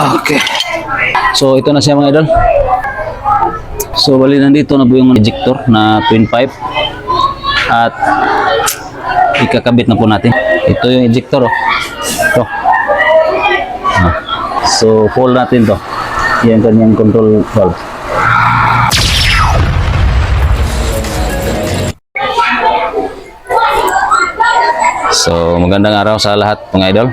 Okay. So ito na siya mga idol. So bali nandito na po yung ejector na twin pipe. At ikakabit na po natin. Ito yung ejector oh. Ito. Ah. So full natin to. Yan kanyang control valve. So magandang araw sa lahat mga idol.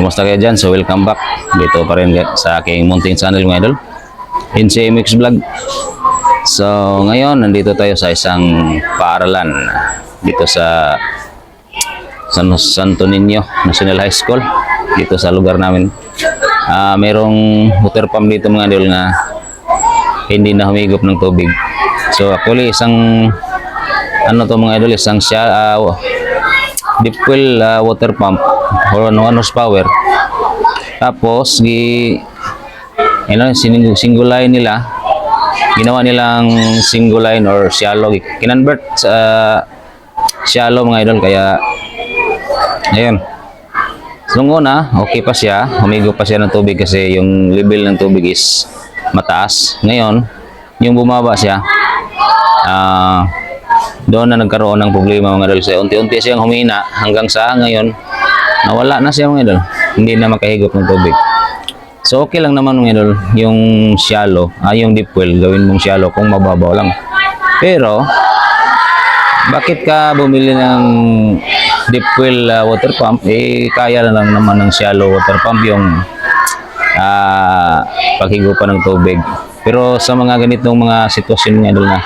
Kumusta kayo dyan? So welcome back dito pa rin sa aking munting channel mga idol. NCMX Vlog. So ngayon nandito tayo sa isang paaralan dito sa San Santo Niño National High School dito sa lugar namin. Ah, merong water pump dito mga idol na hindi na humigop ng tubig. So actually isang ano to mga idol isang siya ah, deep well ah, water pump or one horsepower. Tapos gi ano single, line nila ginawa nilang single line or shallow kinonvert sa shallow mga idol kaya ayun So, nung okay pa siya. Humigo pa siya ng tubig kasi yung level ng tubig is mataas. Ngayon, yung bumaba siya, ah doon na nagkaroon ng problema mga idol. So, unti-unti siyang humina hanggang sa ngayon, nawala na siya mga idol. Hindi na makahigop ng tubig. So, okay lang naman mga idol, yung shallow, ah, yung deep well, gawin mong shallow kung mababaw lang. Pero, bakit ka bumili ng deep well uh, water pump? Eh, kaya na lang naman ng shallow water pump yung ah paghigupan ng tubig. Pero sa mga ganitong mga sitwasyon nga idol na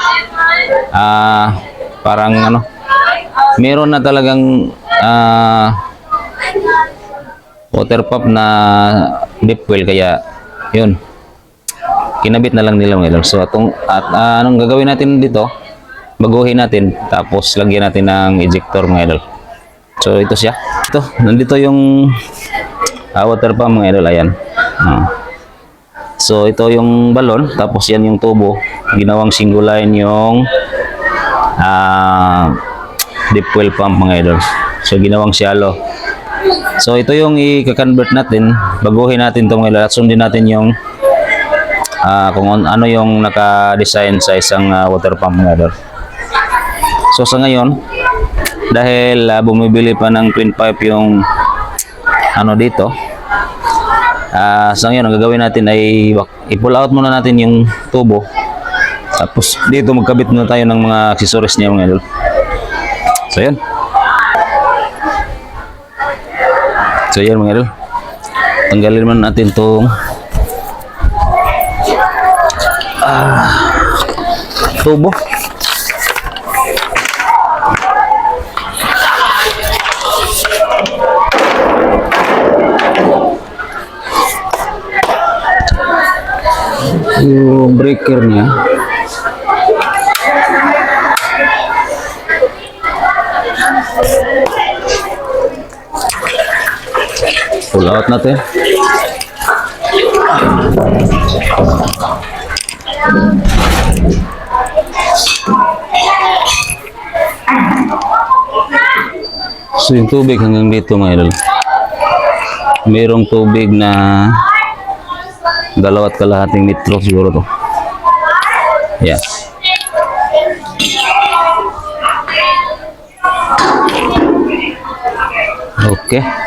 ah parang ano, meron na talagang ah water pump na deep well kaya yun kinabit na lang nila idol. So atong at ah, anong gagawin natin dito? Baguhin natin tapos lagyan natin ng ejector mga idol. So ito siya. Ito, nandito yung ah, water pump mga idol ayan. Ah. So ito yung balon tapos yan yung tubo. Ginawang single line yung ah deep well pump mga idol. So ginawang shallow. So ito yung i-convert natin, baguhin natin itong at sundin natin yung ah, kung an- ano yung naka-design sa isang ah, water pump idol. So sa ngayon, dahil ah, bumibili pa ng twin pipe yung ano dito, ah sa ngayon ang gagawin natin ay i-pull out muna natin yung tubo. Tapos dito magkabit muna tayo ng mga accessories niya mga idol. So yan. So yan mga idol. Tanggalin naman natin tong ah, tubo. Yung breaker niya. Pull out natin. So yung tubig hanggang dito mga idol. Merong tubig na dalawat kalahating litro siguro to. Yeah. Okay.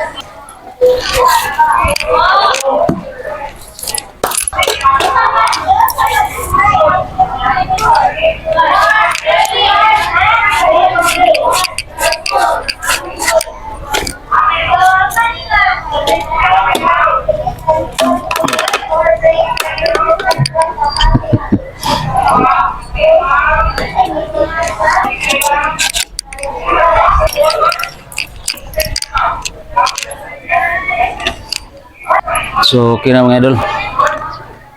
So, okay na mga idol.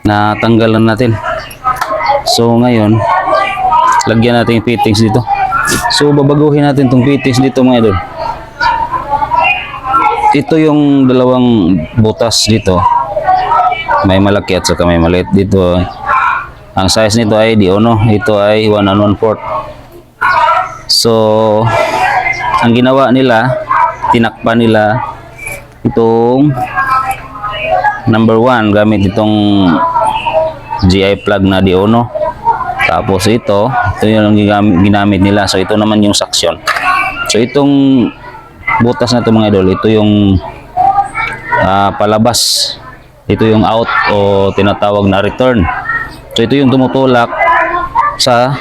Natanggalan natin. So, ngayon, lagyan natin yung fittings dito. So, babaguhin natin itong fittings dito mga idol. Ito yung dalawang butas dito. May malaki at saka may maliit dito. Ang size nito ay di ono. Ito ay 1 and 1 fourth. So, ang ginawa nila, tinakpan nila itong number one, gamit itong GI plug na Diono. Tapos ito, ito yung ginamit, ginamit nila. So ito naman yung suction. So itong butas na ito mga idol, ito yung ah, palabas. Ito yung out o tinatawag na return. So ito yung tumutulak sa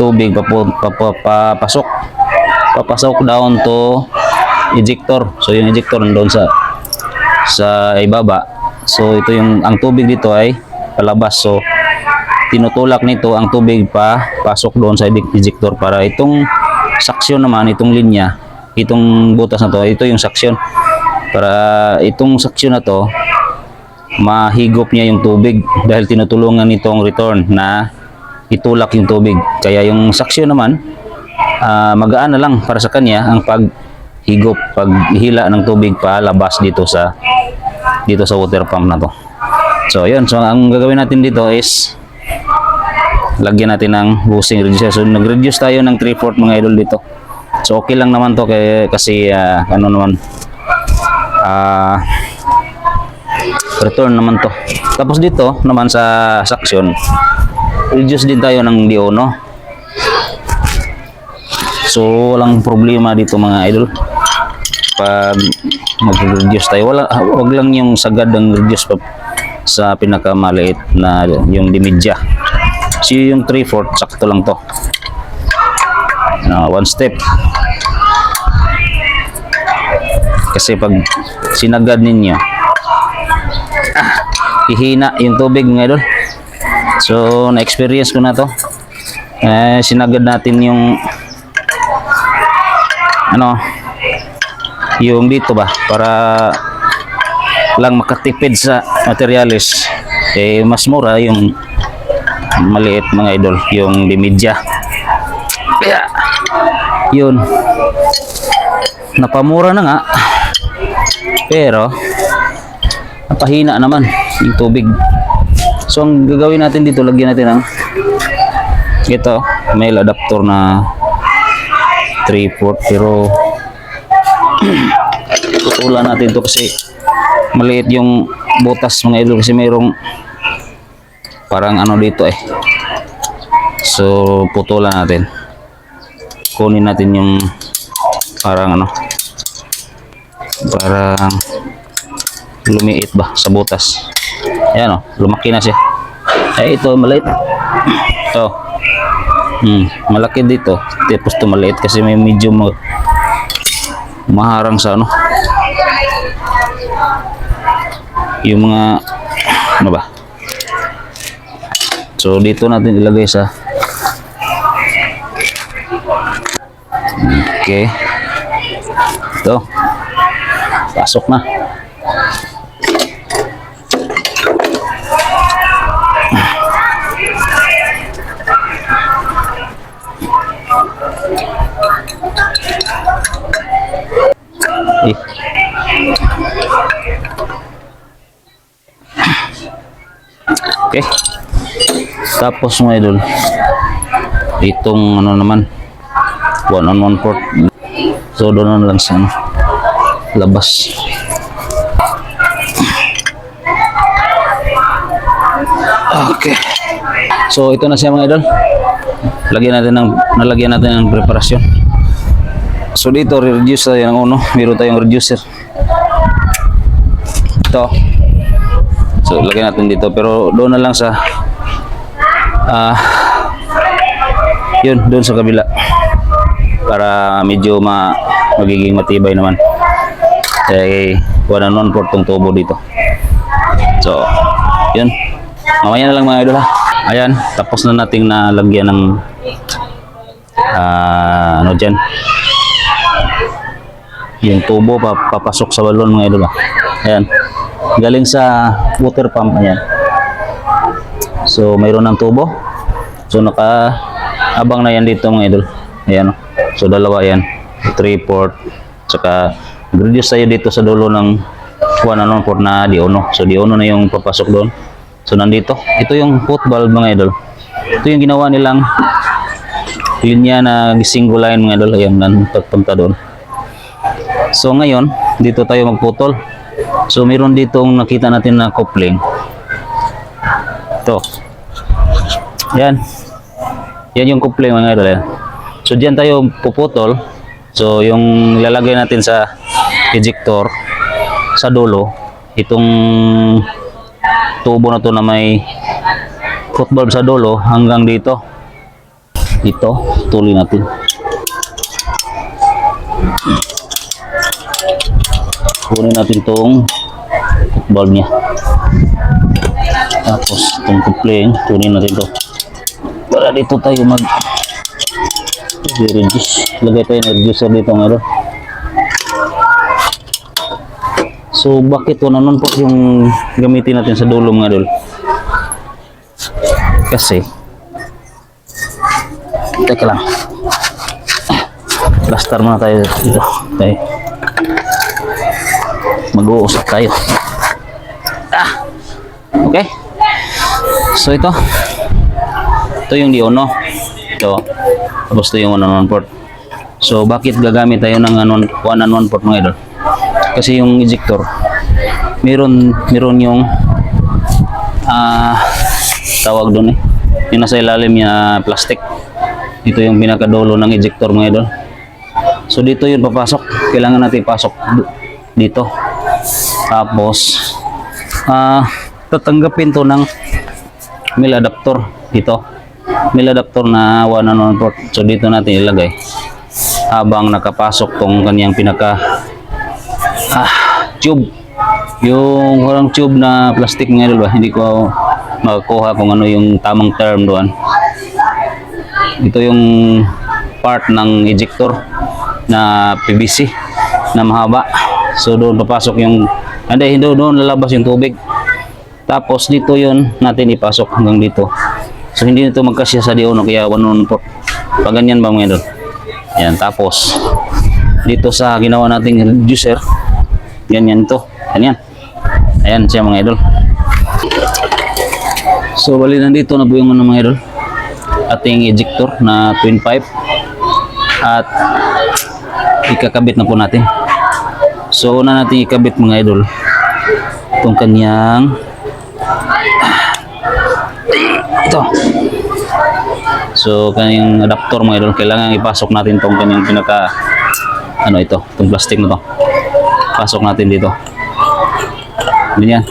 tubig papasok. Papasok down to ejector. So yung ejector doon sa sa ibaba. So ito yung ang tubig dito ay palabas. So tinutulak nito ang tubig pa pasok doon sa ejec- ejector para itong saksyon naman itong linya itong butas na to ito yung saksyon para itong saksyon na to mahigop niya yung tubig dahil tinutulungan nitong return na itulak yung tubig kaya yung saksyon naman ah, magaan na lang para sa kanya ang paghigop paghila ng tubig pa labas dito sa dito sa water pump na to so yun so ang gagawin natin dito is lagyan natin ng bushing reducer. So nag-reduce tayo ng 3/4 mga idol dito. So okay lang naman to kay, kasi ah, ano naman ah return naman to. Tapos dito naman sa suction reduce din tayo ng Diono. So walang problema dito mga idol. Pag mag-reduce tayo, wala wag lang yung sagad ang reduce pa sa pinakamaliit na yung dimidya. So yung 3/4 sakto lang to. Na one step. Kasi pag sinagad ninyo ah, ihina yung tubig idol. So na-experience ko na to. Eh, sinagad natin yung ano yung dito ba para lang makatipid sa materialis eh mas mura yung maliit mga idol yung dimidya kaya yun. Napamura na nga pero napahina naman yung tubig. So ang gagawin natin dito lagyan natin ng ito male adapter na 3/4 pero tutulan natin to kasi maliit yung butas mga idol kasi mayroong parang ano dito eh. So putulan natin. Kunin natin yung parang ano parang lumiit ba sa butas. Ayan o lumaki na siya. Eh ito maliit. Ito. Hmm, malaki dito. Tapos ito maliit kasi may medyo maharang sa ano? Yung mga ano ba? So dito natin ilagay sa okay. Ito. Pasok na Tapos mga idol, itong ano naman, one on one port. So doon lang sa ano, labas. Okay. So ito na siya mga idol. Lagyan natin ng nalagyan natin ng preparasyon. So dito reduce tayo ng uno, meron tayong reducer. Ito. So, lagyan natin dito. Pero doon na lang sa... ah yun, doon sa kabila. Para medyo ma, magiging matibay naman. Eh, wala nun for tong tubo dito. So, yun. Mamaya na lang mga idol ha. Ayan, tapos na nating nalagyan ng ah ano dyan. Yung tubo pa, papasok sa balon mga idol ha. Ayan galing sa water pump niyan. So mayroon ng tubo. So naka abang na yan dito mga idol. Ayan. oh. So dalawa yan. 3 port. Tsaka reduce tayo dito sa dulo ng 1 ano port na diono. So diono na yung papasok doon. So nandito. Ito yung foot valve mga idol. Ito yung ginawa nilang yun yan na single line mga idol. Ayan, nan pagpunta doon. So ngayon, dito tayo magputol. So meron ditong nakita natin na coupling. Ito. Yan. Yan yung coupling mga idol. So diyan tayo puputol. So yung lalagay natin sa ejector sa dulo, itong tubo na to na may foot valve sa dulo hanggang dito. Dito, tuloy natin. Kunin natin tong valve niya. Tapos itong coupling, kunin natin to. Para dito tayo mag reduce. Lagay tayo ng reducer dito ngayon. So bakit wala nun po yung gamitin natin sa dulo mga dol? Kasi Teka lang. Plaster muna tayo dito. Okay. Mag-uusap tayo. So ito. Ito yung D1. Ito. Tapos ito yung 1 on 1 port. So bakit gagamit tayo ng 1 on 1 port mga idol? Kasi yung ejector meron meron yung ah tawag doon eh. Yung nasa ilalim niya plastic. Ito yung pinakadulo ng ejector mga idol. So dito yun papasok. Kailangan natin ipasok d- dito. Tapos ah tatanggapin to ng mil adapter dito. Mil adapter na 1 on 1 port. So dito natin ilagay. Habang nakapasok tong kanyang pinaka ah, tube. Yung walang tube na plastic nga ba? Hindi ko makakuha kung ano yung tamang term doon. Ito yung part ng ejector na PVC na mahaba. So doon papasok yung hindi doon lalabas yung tubig. Tapos dito yon natin ipasok hanggang dito. So hindi nito magkasya sa diuno kaya 1 port. Pag ganyan ba mga idol? Yan tapos dito sa ginawa nating reducer ganyan to. Ganyan. Ayan siya mga idol. So bali nandito na po yung ano mga idol ating ejector na twin pipe at ikakabit na po natin. So una natin ikabit mga idol itong kanyang ito. So kanyang adapter mga idol kailangan ipasok natin itong kanyang pinaka ano ito, itong plastic na to. Pasok natin dito. Ganyan.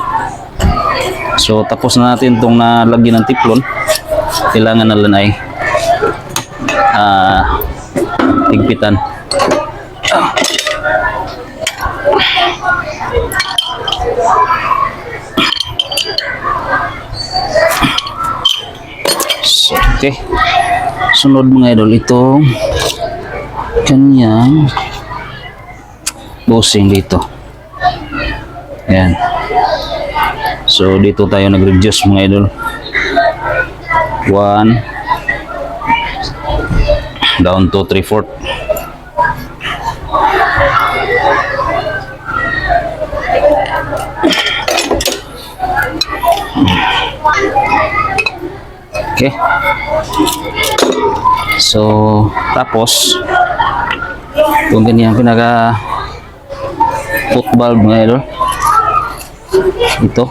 So tapos na natin itong nalagyan ng tiplon kailangan na lang ay ah tigpitan. Okay. Sunod mga idol, itong kanyang bossing dito. Ayan. So, dito tayo nag-reduce mga idol. One. Down to three fourth. Okay. So, tapos, kung ganyan pinaka mga idol. Ito.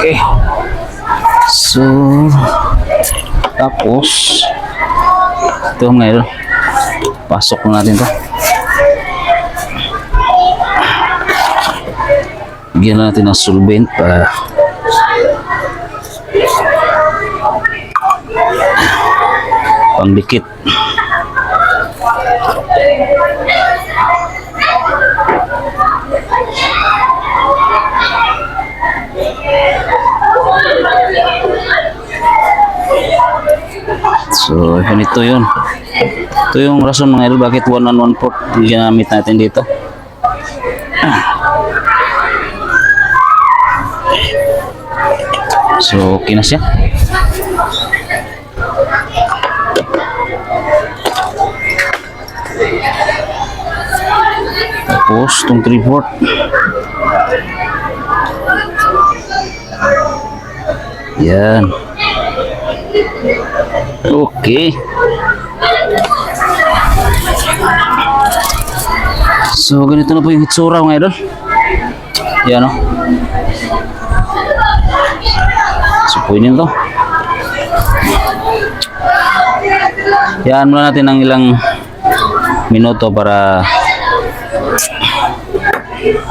Okay. So, tapos, ito mga. Pasok na natin to. Bigyan natin ng solvent para pangdikit. So, ganito yun. Ito yung rason mga idol bakit 1 on 1 port ginamit natin dito. So, okay na siya. Tapos, itong 3 port. Yan. Okay. So, ganito na po yung hitsura mga idol. Yan o. Supuin yun to. Yan muna natin ng ilang minuto para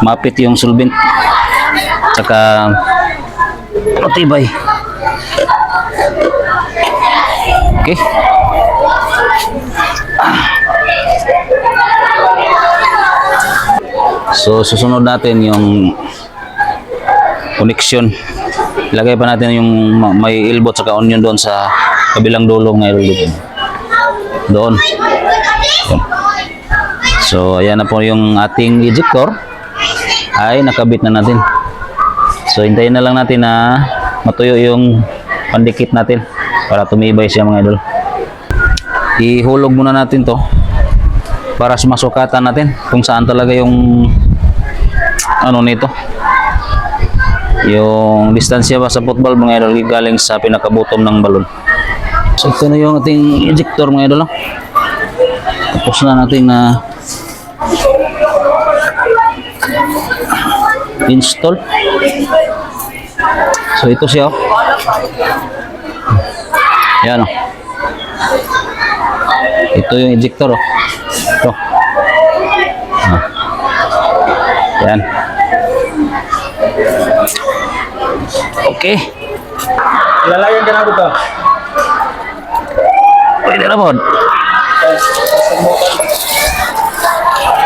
mapit yung solvent. Tsaka matibay. Okay. So susunod natin yung connection. Ilagay pa natin yung ma- may ilbot sa onion doon sa kabilang dulo ng dito. Doon. So ayan na po yung ating ejector ay nakabit na natin. So hintayin na lang natin na matuyo yung pandikit natin para tumibay siya mga idol. Ihulog muna natin to para masukatan natin kung saan talaga yung ano nito yung distansya ba sa football mga idol galing sa pinakabutom ng balon so ito na yung ating ejector mga idol no? tapos na natin na install so ito siya oh. yan oh. ito yung ejector oh. ito Ah. yan okay Lalayan ka na dito. pwede na po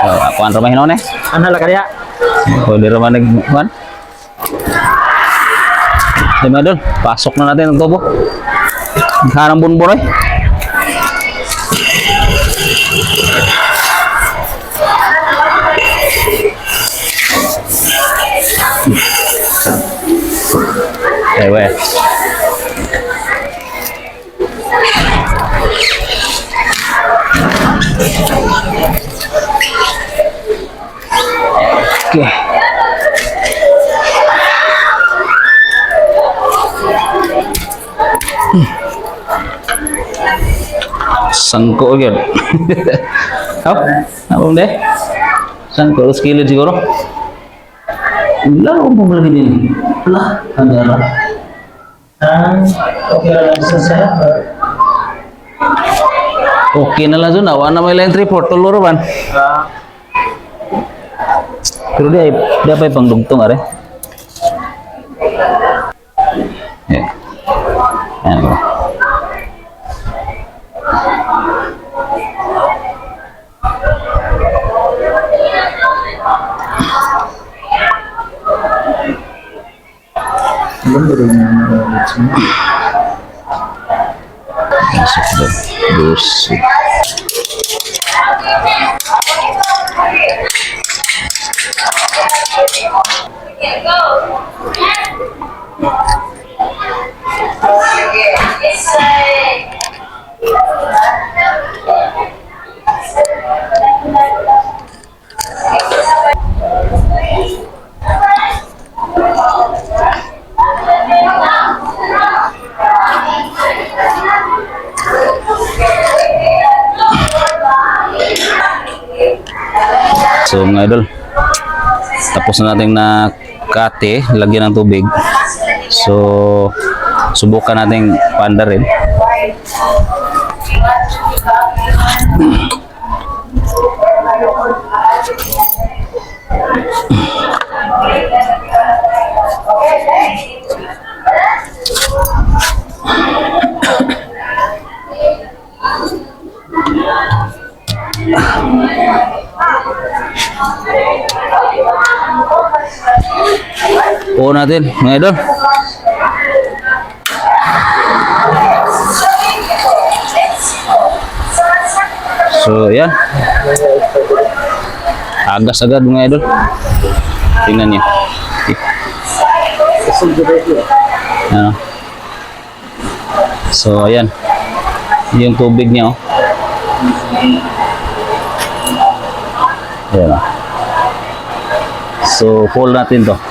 Oh, ako ang ramahin ako na eh. Ano la kaya? Pwede naman nag... Kuhan? Di ba doon? Pasok na natin ang tubo. Hanang bunbor eh. Đây quê. Okay. Sangko agad. Hap? Apa deh? Sangko terus kilo siguro. Laro mo lagi din. Lah, ada Ah, okay lang sa saya. Okay na lang dun. Awa na may line report. Tuluro ban. Ah, Pero dia dia pa pang dugtong are. Ya. Yan ba? Masuk doon. Busik. So mga idol, tapos na natin na kate, lagyan ng tubig. So, subukan natin panda rin. Oo natin, mga idol. So, yan. Agas agad mga idol. Tingnan niyo. Ano? So, ayan. Yung tubig niya, oh. Ayan, oh. So, pull natin to.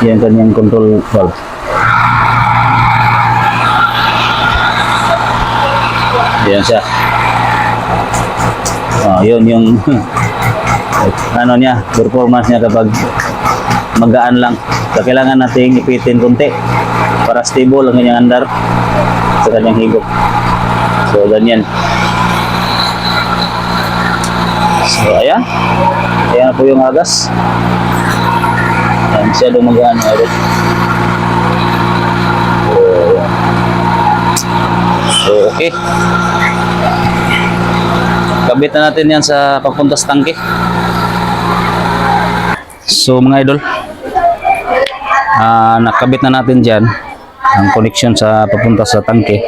Yan kanyang control valve. Yan siya. Ah, yun yung ano niya, performance niya kapag magaan lang. So, kailangan nating ipitin konti para stable ang kanyang andar sa kanyang higop. So, ganyan. So, ayan. Ayan po yung agas. Ayan, siya dumagaan mga idol. So, okay. Kabit na natin yan sa papunta sa tangke. So mga idol, ah nakabit na natin dyan ang connection sa papunta sa tangke.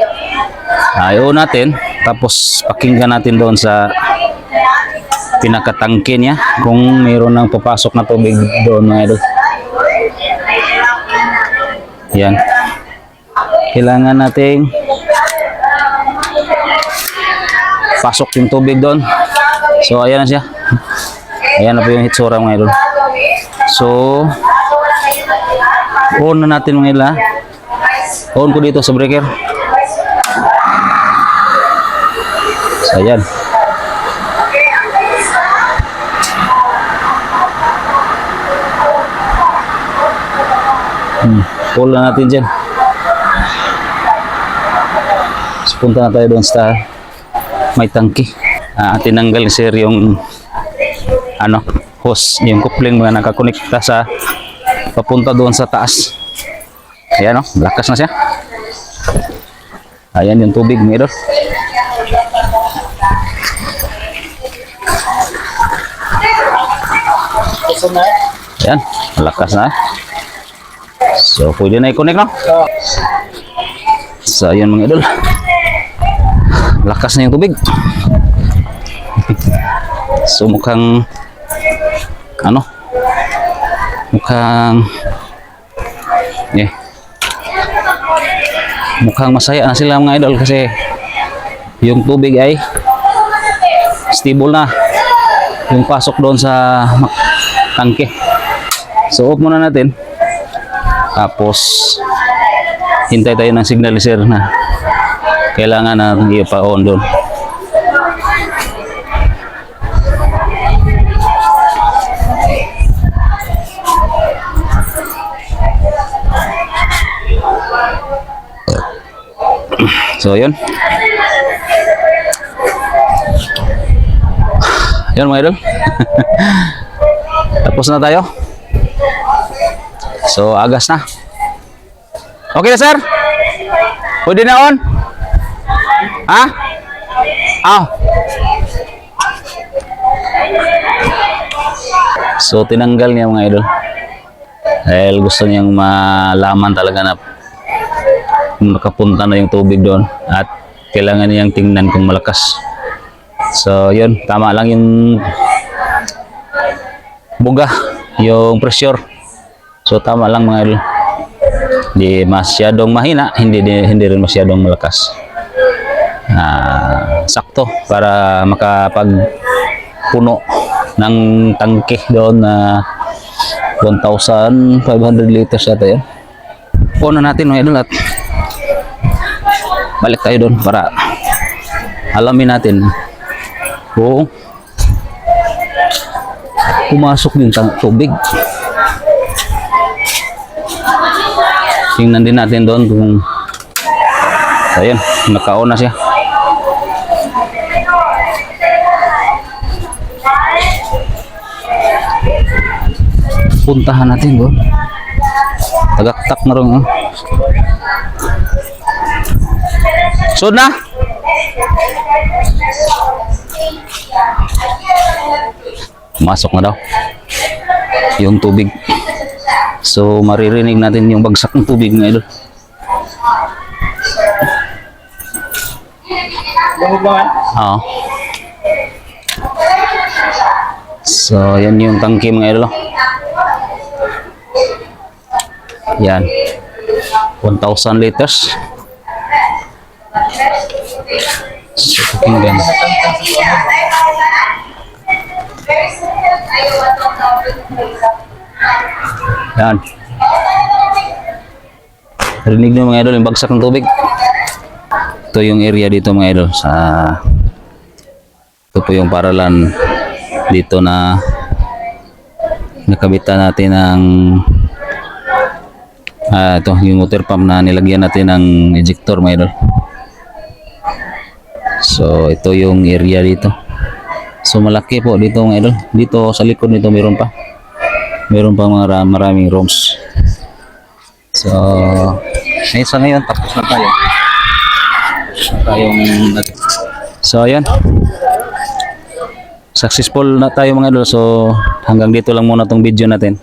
Uh, natin, tapos pakinggan natin doon sa pinakatangke niya kung mayroon ng papasok na tubig doon mga idol. Yan. Kailangan nating pasok yung tubig doon. So, ayan na siya. Ayan na po yung hitsura mga idol. So, on na natin mga idol ha. On ko dito sa breaker. So, ayan. Hmm, pull na natin dyan. So, punta na tayo doon sa may tangki. Ah, tinanggal ni sir yung ano, hose, yung coupling mga nakakonekta sa papunta doon sa taas. Ayan o, lakas na siya. Ayan yung tubig, na? Ayan, malakas na. So, pwede na i-connect, no? So, ayan mga idol. Lakas na yung tubig. so, mukhang ano? Mukhang eh mukhang masaya na sila mga idol kasi yung tubig ay stable na yung pasok doon sa tangke. So, off muna natin. Tapos, hintay tayo ng signalizer na kailangan na i-pa-on doon. So, yun. Yun mga idol. Tapos na tayo. So, agas na. Okay na, sir? Pwede na on? Ha? Ah. So, tinanggal niya mga idol. Dahil gusto niyang malaman talaga na kung nakapunta na yung tubig doon at kailangan niyang tingnan kung malakas. So, yun. Tama lang yung buga, yung pressure. So, tama lang mga idol. Hindi masyadong mahina, hindi di- hindi rin masyadong malakas. Ah, sakto para makapagpuno ng tangke doon na 1,500 liters yata yan. Puno natin mga idol at balik tayo doon para alamin natin kung pumasok yung tubig. Tingnan din natin doon kung ayun, nakaon na siya. Puntahan natin doon. Tagaktak na rin. Oh. Sud na? Masok na daw. Yung tubig. So, maririnig natin yung bagsak ng tubig ng idol. Oo. So, yan yung tangke mga idol. oh. Yan. 1,000 liters. So, pakinggan. Yan. Rinig nyo mga idol yung bagsak ng tubig. Ito yung area dito mga idol sa ito po yung paralan dito na nakabitan natin ng ah ito yung water pump na nilagyan natin ng ejector mga idol so ito yung area dito so malaki po dito mga idol dito sa likod nito meron pa meron pa mga ra- maraming rooms. So eh, sa ngayon tapos na tayo. Tayong so ayan. Successful na tayo mga idol. So hanggang dito lang muna tong video natin.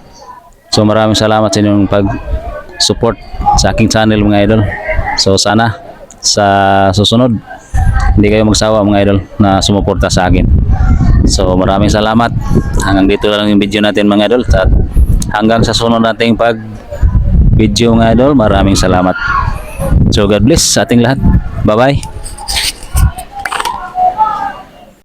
So maraming salamat sa inyong pag support sa aking channel mga idol. So sana sa susunod hindi kayo magsawa mga idol na sumuporta sa akin so maraming salamat. Hanggang dito lang yung video natin mga idol. At hanggang sa sunod nating pag video mga idol maraming salamat. So God bless sa ating lahat. Bye bye